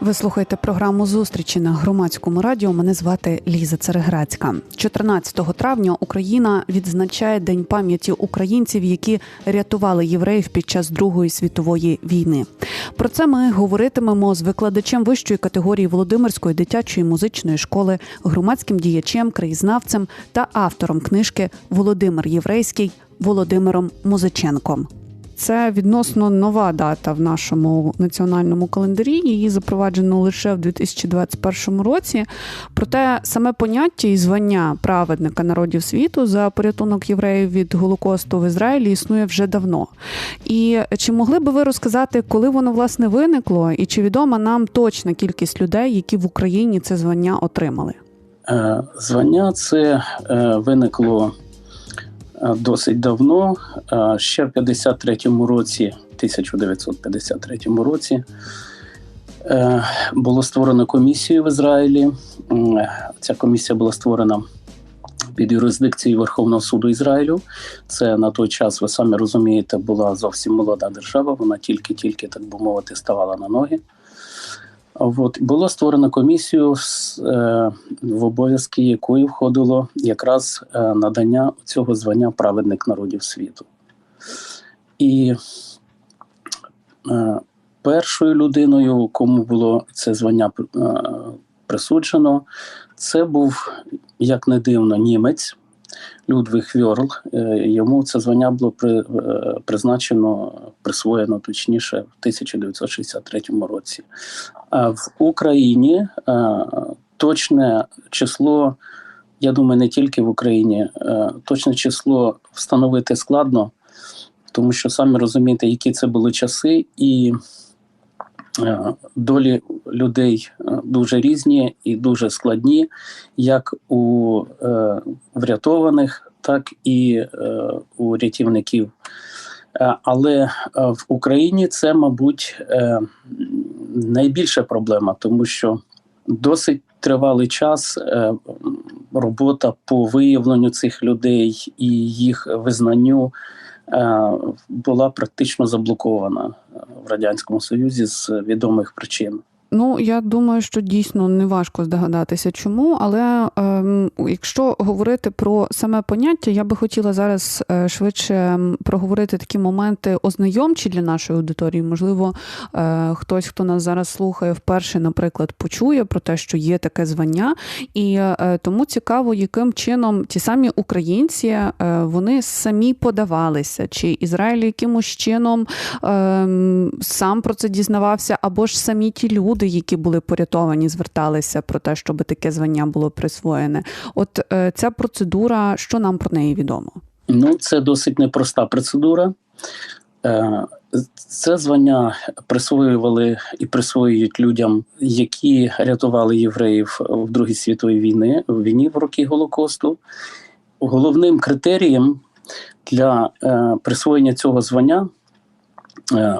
Ви слухаєте програму зустрічі на громадському радіо. Мене звати Ліза Цереграцька. 14 травня Україна відзначає День пам'яті українців, які рятували євреїв під час Другої світової війни. Про це ми говоритимемо з викладачем вищої категорії Володимирської дитячої музичної школи, громадським діячем, краєзнавцем та автором книжки Володимир Єврейський Володимиром Музиченком. Це відносно нова дата в нашому національному календарі. Її запроваджено лише в 2021 році. Проте саме поняття і звання праведника народів світу за порятунок євреїв від Голокосту в Ізраїлі існує вже давно. І чи могли би ви розказати, коли воно власне виникло, і чи відома нам точна кількість людей, які в Україні це звання отримали? Е, звання це е, виникло досить давно. Е, ще в 53-му році, 1953 році, е, було створено комісію в Ізраїлі. Ця комісія була створена під юрисдикцією Верховного суду Ізраїлю. Це на той час, ви самі розумієте, була зовсім молода держава. Вона тільки-тільки, так би мовити, ставала на ноги. От було створено комісію, е, в обов'язки якої входило якраз е, надання цього звання праведник народів світу. І е, першою людиною, кому було це звання присуджено, це був як не дивно німець. Людвиг Вьорл. Йому це звання було призначено, присвоєно точніше в 1963 році. А в Україні е, точне число, я думаю, не тільки в Україні, точне число встановити складно, тому що самі розумієте, які це були часи, і долі людей дуже різні і дуже складні, як у врятованих, так і у рятівників. Але в Україні це, мабуть, найбільша проблема, тому що досить тривалий час робота по виявленню цих людей і їх визнанню була практично заблокована в радянському союзі з відомих причин. Ну, я думаю, що дійсно не важко здогадатися, чому. Але е, якщо говорити про саме поняття, я би хотіла зараз е, швидше проговорити такі моменти ознайомчі для нашої аудиторії. Можливо, е, хтось, хто нас зараз слухає, вперше, наприклад, почує про те, що є таке звання, і е, тому цікаво, яким чином ті самі українці е, вони самі подавалися, чи Ізраїль якимось чином ем, сам про це дізнавався, або ж самі ті люди люди, які були порятовані, зверталися про те, щоб таке звання було присвоєне. От е, ця процедура, що нам про неї відомо? Ну, це досить непроста процедура. Е, це звання присвоювали і присвоюють людям, які рятували євреїв в Другій світовій війни в війні в роки Голокосту. Головним критерієм для е, присвоєння цього звання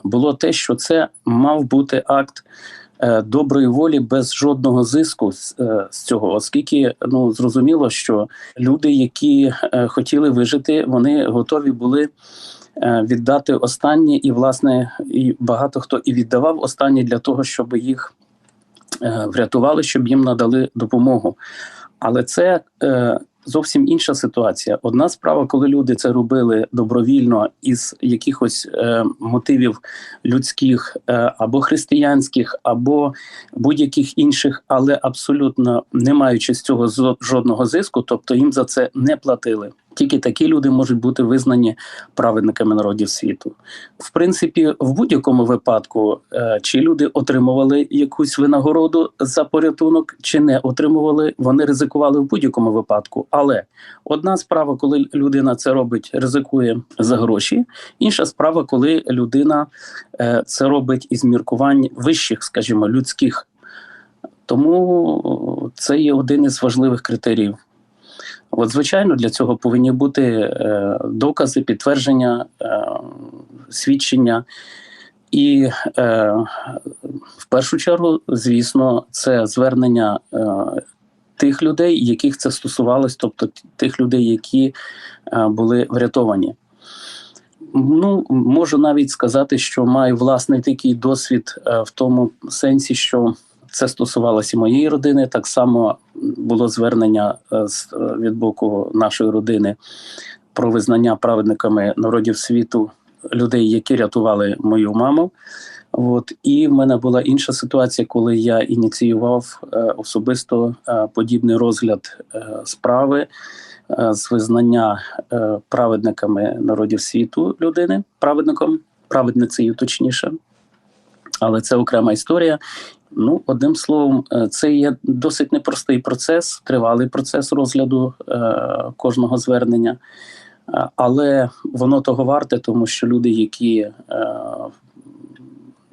було те, що це мав бути акт доброї волі без жодного зиску з, е, з цього, оскільки ну зрозуміло, що люди, які е, хотіли вижити, вони готові були. Віддати останнє, і власне і багато хто і віддавав останнє для того, щоб їх врятували, щоб їм надали допомогу. Але це зовсім інша ситуація. Одна справа, коли люди це робили добровільно із якихось е, мотивів людських е, або християнських, або будь-яких інших, але абсолютно не маючи з цього жодного зиску, тобто їм за це не платили. Тільки такі люди можуть бути визнані праведниками народів світу. В принципі, в будь-якому випадку, е, чи люди отримували якусь винагороду за порятунок, чи не отримували, вони ризикували в будь-якому випадку. Але одна справа, коли людина це робить, ризикує за гроші. Інша справа, коли людина е, це робить із міркувань вищих, скажімо, людських. Тому це є один із важливих критеріїв. От, звичайно, для цього повинні бути е, докази, підтвердження, е, свідчення. І е, в першу чергу, звісно, це звернення е, тих людей, яких це стосувалось, тобто тих людей, які е, були врятовані. Ну, можу навіть сказати, що маю власний такий досвід е, в тому сенсі, що це стосувалося моєї родини. Так само було звернення е, е, від боку нашої родини про визнання праведниками народів світу людей, які рятували мою маму. От і в мене була інша ситуація, коли я ініціював е, особисто подібний розгляд справи з визнання праведниками народів світу людини, праведником, праведницею точніше. Але це окрема історія. Ну, одним словом, е, це є досить непростий процес, тривалий процес розгляду е, кожного звернення. Е, Але воно того варте, тому що люди, які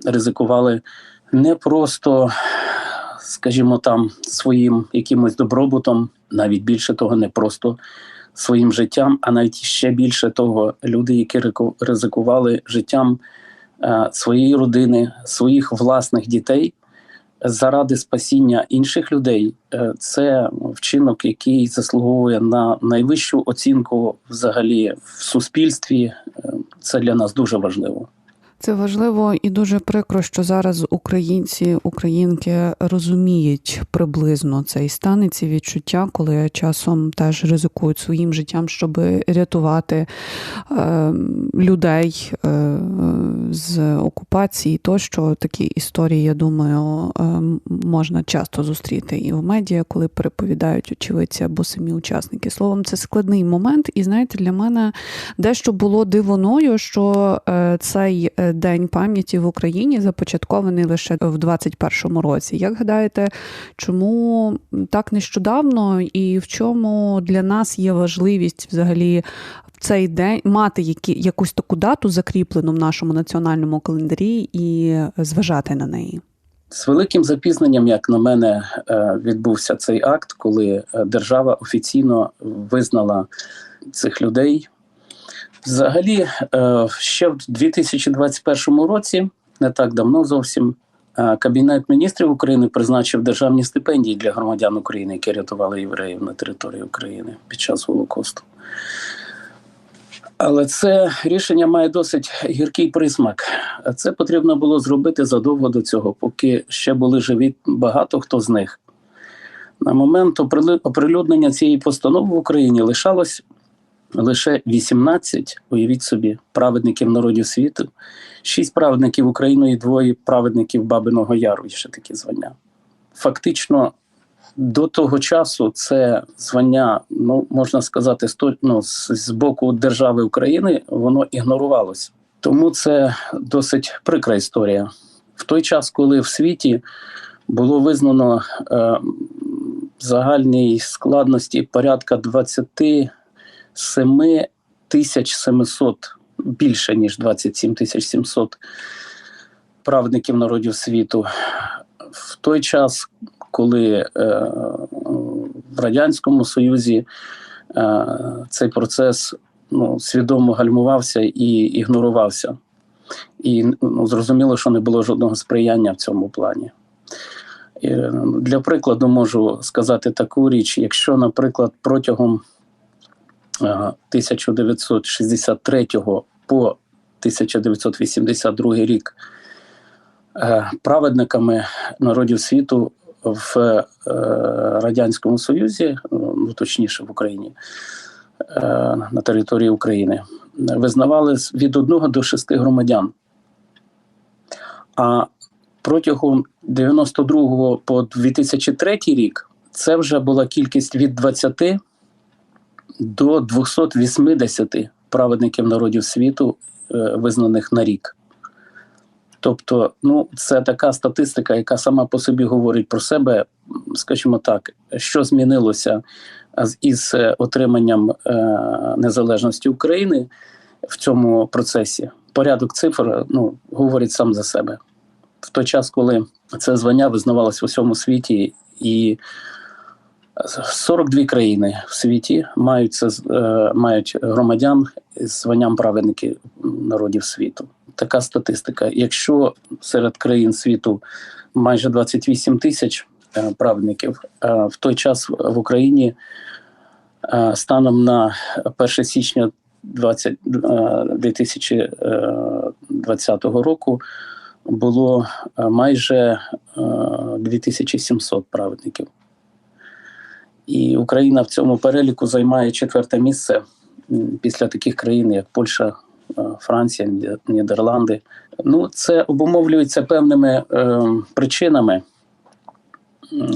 ризикували не просто, скажімо, там своїм якимось добробутом, навіть більше того, не просто своїм життям, а навіть ще більше того, люди, які ризикували життям своєї родини, своїх власних дітей. Заради спасіння інших людей Е, це вчинок, який заслуговує на найвищу оцінку взагалі в суспільстві. Е, Це для нас дуже важливо. Це важливо і дуже прикро, що зараз українці, українки розуміють приблизно цей стан і ці відчуття, коли часом теж ризикують своїм життям, щоб рятувати е, людей е, з окупації. Тощо такі історії, я думаю, е, можна часто зустріти і в медіа, коли переповідають очевидці або самі учасники. Словом, це складний момент, і знаєте, для мене дещо було дивоною, що е, цей е, день пам'яті в Україні започаткований лише в 21-му році. Як гадаєте, чому так нещодавно і в чому для нас є важливість взагалі в цей день мати які, якусь таку дату закріплену в нашому національному календарі і зважати на неї? З великим запізненням, як на мене, е, відбувся цей акт, коли е, держава офіційно визнала цих людей. Взагалі, е, ще в 2021 році, не так давно зовсім, е, Кабінет міністрів України призначив державні стипендії для громадян України, які рятували євреїв на території України під час Голокосту. Але це рішення має досить гіркий присмак. Це потрібно було зробити задовго до цього, поки ще були живі багато хто з них. На момент оприлюднення цієї постанови в Україні лишалось лише 18, уявіть собі, праведників народів світу, 6 праведників України і двоє праведників Бабиного Яру, є ще такі звання. Фактично, до того часу це звання, ну можна сказати, ну, з боку держави України воно ігнорувалося. Тому це досить прикра історія. В той час, коли в світі було визнано е, загальній складності порядка 20 7700, більше ніж 27700 правників народів світу. В той час, коли е, в Радянському Союзі е, цей процес ну, свідомо гальмувався і ігнорувався. І ну, зрозуміло, що не було жодного сприяння в цьому плані. Е, для прикладу, можу сказати таку річ, якщо, наприклад, протягом 1963 по 1982 рік е, праведниками народів світу в е, Радянському Союзі, ну точніше в Україні, е, на території України, визнавали від одного до шести громадян. А протягом 92 по 2003 рік це вже була кількість від 20 до 280 праведників народів світу, е, визнаних на рік. Тобто, ну, це така статистика, яка сама по собі говорить про себе, скажімо так, що змінилося із е, отриманням е, незалежності України в цьому процесі. Порядок цифр ну, говорить сам за себе. В той час, коли це звання визнавалось в усьому світі, і 42 країни в світі мають це мають громадян з званням праведників народів світу. Така статистика. Якщо серед країн світу майже 28 тисяч е, праведників. Е, В той час в Україні е, станом на 1 січня 20, е, 2020 року було майже е, 2700 праведників. І Україна в цьому переліку займає четверте місце після таких країн, як Польща, е, Франція, Нідерланди. Ну, це обумовлюється певними е, причинами.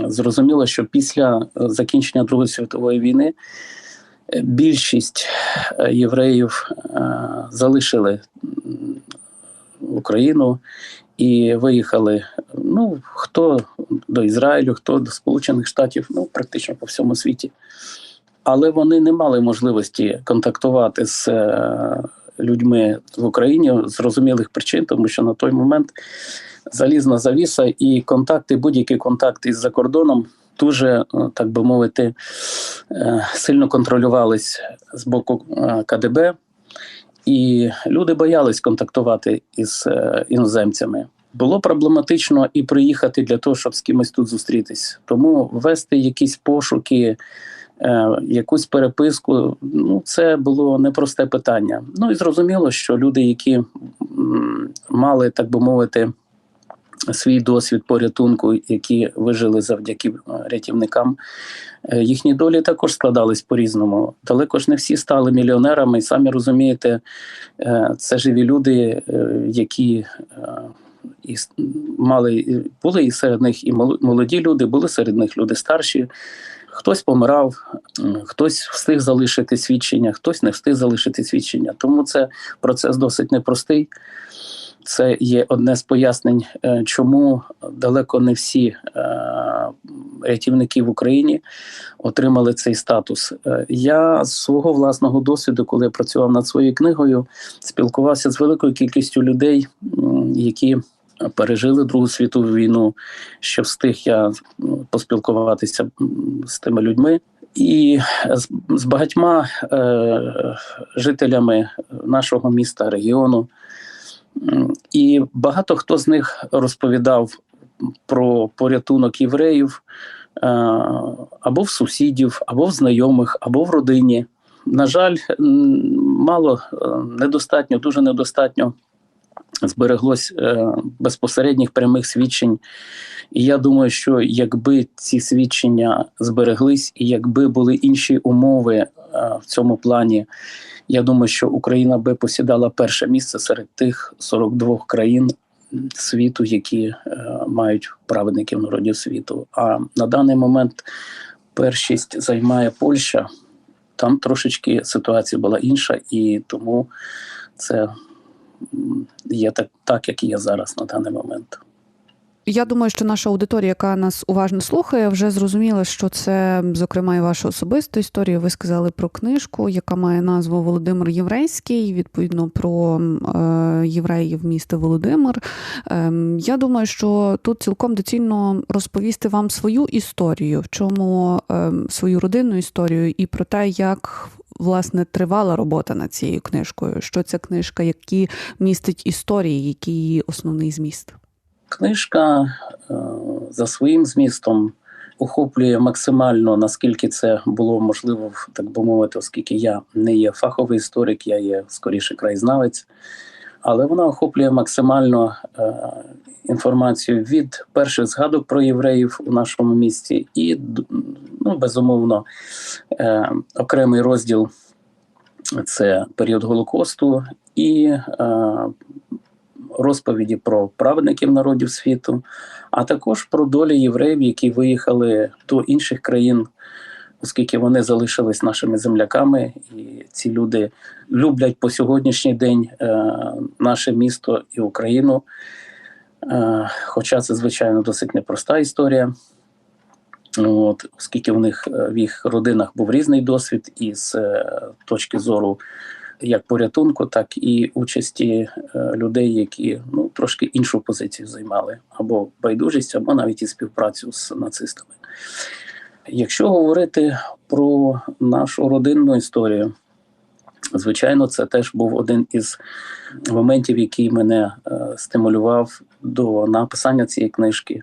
Зрозуміло, що після е, закінчення Другої світової війни е, більшість євреїв залишили Україну і виїхали. Ну, хто до Ізраїлю, хто до Сполучених Штатів, ну практично по всьому світі. Але вони не мали можливості контактувати з е, людьми в Україні з зрозумілих причин, тому що на той момент залізна завіса і контакти, будь-які контакти з-за кордоном дуже, е, так би мовити, е, сильно контролювались з боку КДБ, і люди боялись контактувати із іноземцями. Було проблематично і приїхати для того, щоб з кимось тут зустрітись. Тому вести якісь пошуки, е, якусь переписку ну це було непросте питання. Ну і зрозуміло, що люди, які мали, так би мовити, свій досвід порятунку, які вижили завдяки е, рятівникам, е, їхні долі також складались по-різному. Далеко ж не всі стали мільйонерами, і самі розумієте, е, це живі люди, які і мали були і серед них і моло- молоді люди, були серед них люди старші. Хтось помирав, хтось встиг залишити свідчення, хтось не встиг залишити свідчення. Тому це процес досить непростий. Це є одне з пояснень, е, чому далеко не всі е, рятівники в Україні отримали цей статус. Е, Я з свого власного досвіду, коли я працював над своєю книгою, спілкувався з великою кількістю людей, які пережили Другу світову війну. Що встиг я поспілкуватися з тими людьми. І з, з багатьма е, жителями нашого міста, регіону. І багато хто з них розповідав про порятунок євреїв е, або в сусідів, або в знайомих, або в родині. На жаль, мало е, недостатньо, дуже недостатньо збереглось е, безпосередніх прямих свідчень. І я думаю, що якби ці свідчення збереглись, і якби були інші умови е, в цьому плані, я думаю, що Україна би посідала перше місце серед тих 42 країн світу, які е, мають праведників народів світу. А на даний момент першість займає Польща. Там трошечки ситуація була інша, і тому це є так, так як є зараз на даний момент. Я думаю, що наша аудиторія, яка нас уважно слухає, вже зрозуміла, що це, зокрема, і ваша особиста історія. Ви сказали про книжку, яка має назву Володимир Єврейський, відповідно про е, євреїв міста Володимир. Е, я думаю, що тут цілком доцільно розповісти вам свою історію, в чому е, свою родинну історію, і про те, як. Власне, тривала робота над цією книжкою. Що ця книжка, які містить історії, які її основний зміст? Книжка е, за своїм змістом охоплює максимально, наскільки це було можливо, так би мовити, оскільки я не є фаховий історик, я є скоріше краєзнавець, але вона охоплює максимально е, інформацію від перших згадок про євреїв у нашому місті, і ну, безумовно е, окремий розділ це період Голокосту і е, розповіді про праведників народів світу, а також про долі євреїв, які виїхали до інших країн, оскільки вони залишились нашими земляками, і ці люди люблять по сьогоднішній день е, наше місто і Україну. Е, хоча це, звичайно, досить непроста історія. От, оскільки в них е, в їх родинах був різний досвід, і з е, точки зору як порятунку, так і участі людей, які ну трошки іншу позицію займали, або байдужість, або навіть і співпрацю з нацистами. Якщо говорити про нашу родинну історію, звичайно, це теж був один із моментів, який мене е, стимулював до написання цієї книжки.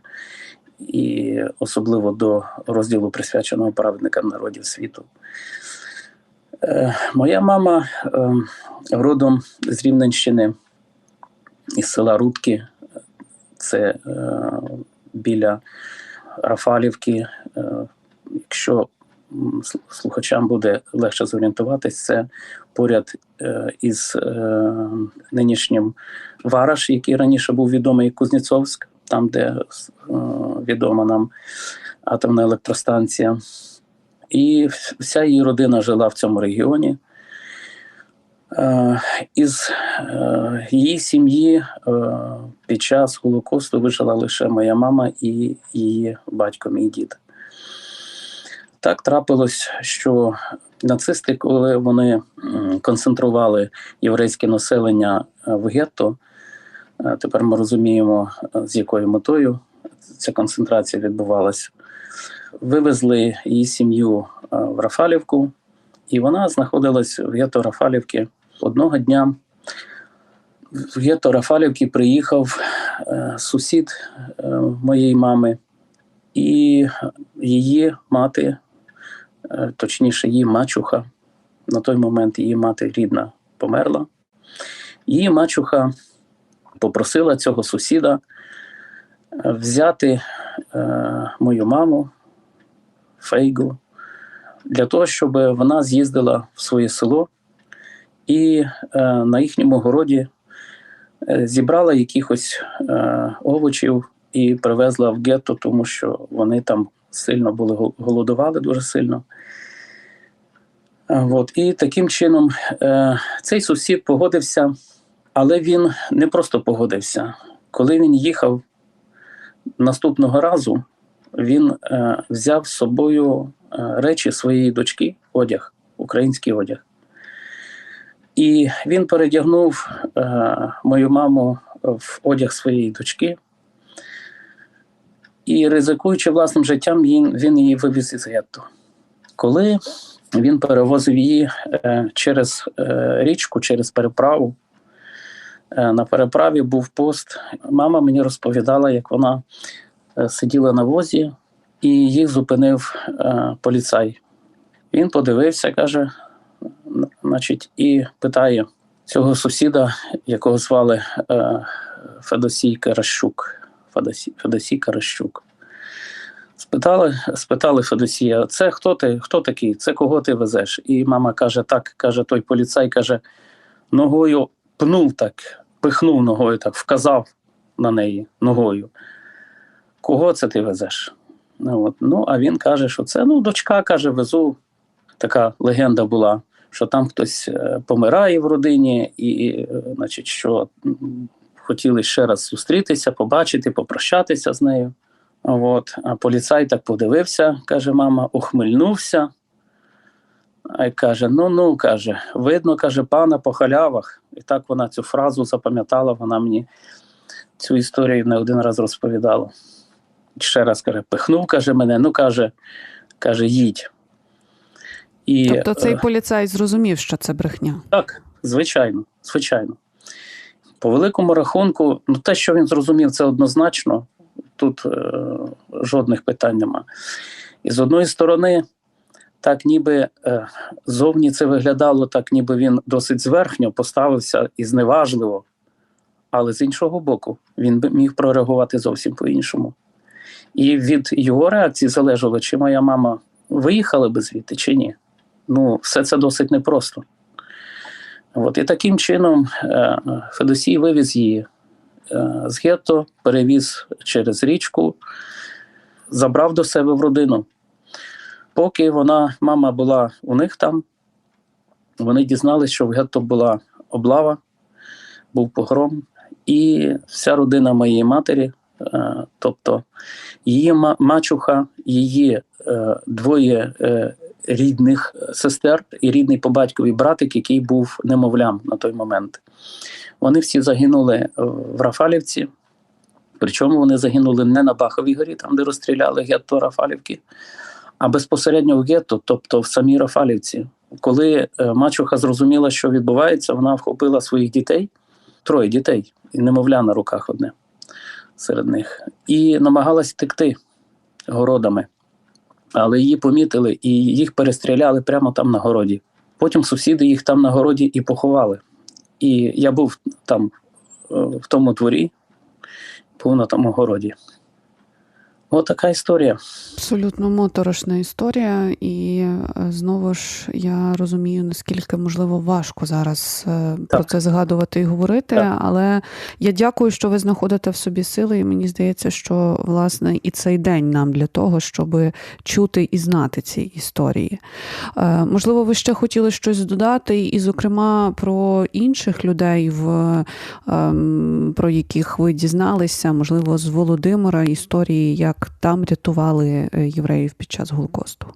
і особливо до розділу присвяченого праведникам народів світу. Е, Моя мама е, родом з Рівненщини із села Рудки, це біля Рафалівки. Якщо слухачам буде легше зорієнтуватись, це поряд е, із е, нинішнім Вараш, який раніше був відомий як Кузнєцовськ, там, де е, відома нам атомна електростанція. І вся її родина жила в цьому регіоні. Із її сім'ї під час Голокосту вижила лише моя мама і її батько, мій дід. Так трапилось, що нацисти, коли вони концентрували єврейське населення е, в гетто, е, тепер ми розуміємо, е, з якою метою ця концентрація відбувалася. Вивезли її сім'ю в Рафалівку, і вона знаходилась в гетто Рафалівки. Одного дня в гетто Рафалівки приїхав сусід моєї мами, і її мати, точніше, її мачуха, на той момент її мати рідна померла. Її мачуха попросила цього сусіда е, взяти е, мою маму Фейгу для того, щоб вона з'їздила в своє село і е, на їхньому городі е, зібрала якихось е, овочів і привезла в гетто, тому що вони там сильно були голодували дуже сильно. Е, От. І таким чином е, цей сусід погодився, але він не просто погодився. Коли він їхав наступного разу, він е, взяв з собою речі своєї дочки, одяг, український одяг. І він передягнув мою маму в одяг своєї дочки. І ризикуючи власним життям, він, він її вивіз із гетто. Коли він перевозив її е, через е, річку, через переправу, е, на переправі був пост. Мама мені розповідала, як вона сиділа на возі, і їх зупинив поліцай. Він подивився, каже, значить, і питає цього сусіда, якого звали Федосій Каращук. Федосій, Федосій Каращук. Спитали, спитали Федосія, це хто ти? Хто такий? Це кого ти везеш? І мама каже: так, каже, той поліцай каже, ногою пнув так, пихнув ногою, так, вказав на неї ногою. Кого це ти везеш? Ну, от. ну а він каже, що це ну, дочка каже, везу. Така легенда була, що там хтось е, помирає в родині, і, е, значить, що хотіли ще раз зустрітися, побачити, попрощатися з нею. От. А поліцай так подивився, каже мама, ухмильнувся. А й каже: ну ну, каже, видно, каже, пана по халявах. І так вона цю фразу запам'ятала, вона мені цю історію не один раз розповідала. Ще раз каже, пихнув, каже мене, ну каже, каже, їдь. І, Тобто цей е, поліцай зрозумів, що це брехня. так, звичайно, звичайно. По великому рахунку, ну те, що він зрозумів, це однозначно. Тут е, жодних питань нема. І з одної сторони, так ніби е, зовні це виглядало, так ніби він досить зверхньо поставився і зневажливо. Але з іншого боку, він би міг прореагувати зовсім по-іншому. І від його реакції залежало, чи моя мама виїхала би звідти, чи ні. Ну, все це досить непросто. От, і таким чином е, Федосій вивіз її е, з гетто, перевіз через річку, забрав до себе в родину. Поки вона, мама була у них там, вони дізналися, що в гетто була облава, був погром, і вся родина моєї матері, е, тобто її мачуха, її двоє рідних сестер і рідний по батькові братик, який був немовлям на той момент. Вони всі загинули е, в Рафалівці. Причому вони загинули не на Баховій горі, там де розстріляли гетто Рафалівки, а безпосередньо в гетто, тобто в самій Рафалівці. Коли е, мачуха зрозуміла, що відбувається, вона вхопила своїх дітей, троє дітей, і немовля на руках одне серед них, і намагалась втекти. городами. Але її помітили і їх перестріляли прямо там на городі. Потім сусіди їх там на городі і поховали. І я був там е, в тому дворі, був на тому городі. От така історія. Абсолютно моторошна історія, і е, знову ж я розумію, наскільки можливо важко зараз е, про це згадувати і говорити. Так. Але я дякую, що ви знаходите в собі сили, і мені здається, що власне і цей день нам для того, щоб чути і знати ці історії. Е, Можливо, ви ще хотіли щось додати, і, зокрема, про інших людей, в ем, про яких ви дізналися, можливо, з Володимира історії, як там рятували е, євреїв під час Голокосту.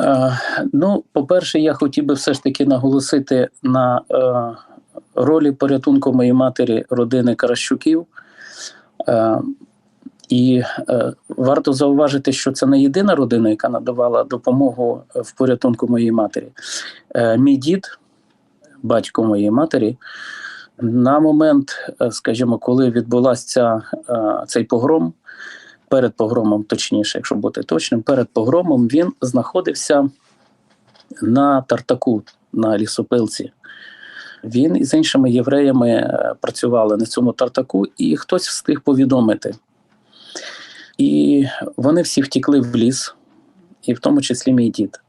Е, ну, по-перше, я хотів би все ж таки наголосити на е, ролі порятунку моєї матері родини Каращуків. І варто зауважити, що це не єдина родина, яка надавала допомогу в порятунку моєї матері. Мій дід, батько моєї матері, на момент, скажімо, коли відбулася цей погром, перед погромом, точніше, якщо бути точним, перед погромом він знаходився на Тартаку, на лісопилці. Він із іншими євреями е, працювали на цьому тартаку, і хтось встиг повідомити. І вони всі втікли в ліс, і в тому числі мій дід.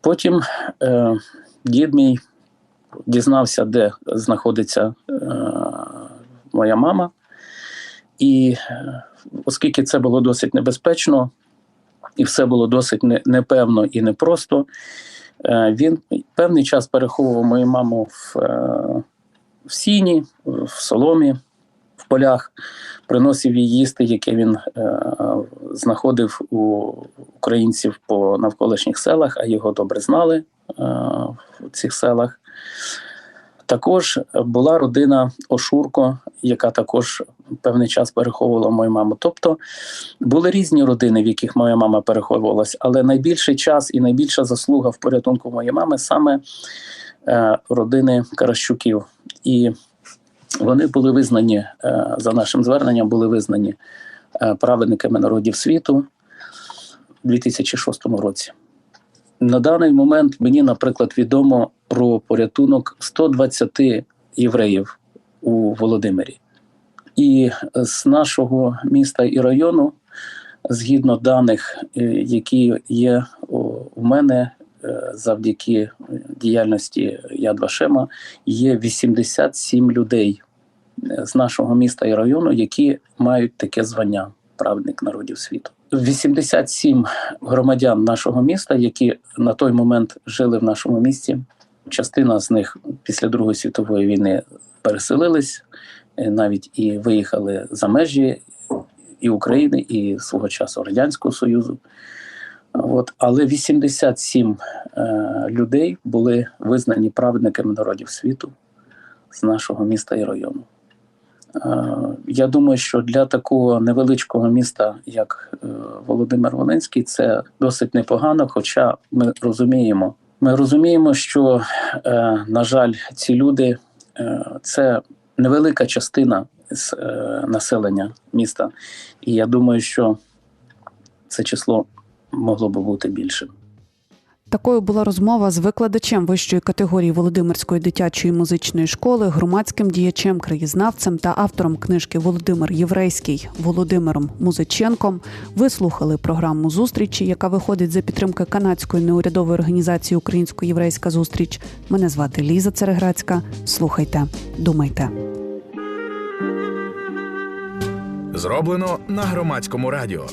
Потім е, дід мій дізнався, де знаходиться е, моя мама. І е, оскільки це було досить небезпечно, і все було досить не- непевно і непросто, е, він певний час переховував мою маму в, е, в сіні, в соломі, в полях, приносив їй їсти, яке він е, знаходив у українців по навколишніх селах, а його добре знали в цих селах. Також була родина Ошурко, яка також певний час переховувала мою маму. Тобто були різні родини, в яких моя мама переховувалась, але найбільший час і найбільша заслуга в порятунку моєї мами саме е, родини Каращуків. І вони були визнані е, за нашим зверненням, були визнані е, праведниками народів світу у 2006 році. На даний момент мені, наприклад, відомо про порятунок 120 євреїв у Володимирі. І з нашого міста і району, згідно даних, е, які є у мене е, завдяки діяльності Яд Вашема, є 87 людей е, з нашого міста і району, які мають таке звання праведник народів світу. 87 громадян нашого міста, які на той момент жили в нашому місті. Частина з них після Другої світової війни переселились, е, навіть і виїхали за межі і України, і свого часу Радянського Союзу. От, але 87 е, людей були визнані праведниками народів світу з нашого міста і району. Е, Я думаю, що для такого невеличкого міста, як е, Володимир Волинський, це досить непогано. Хоча ми розуміємо, ми розуміємо, що, е, на жаль, ці люди це невелика частина з е, населення міста, і я думаю, що це число могло би бути більшим. Такою була розмова з викладачем вищої категорії Володимирської дитячої музичної школи, громадським діячем, краєзнавцем та автором книжки Володимир Єврейський Володимиром Музиченком. Ви слухали програму зустрічі, яка виходить за підтримки канадської неурядової організації Українсько-єврейська зустріч. Мене звати Ліза Цереграцька. Слухайте, думайте. Зроблено на громадському радіо.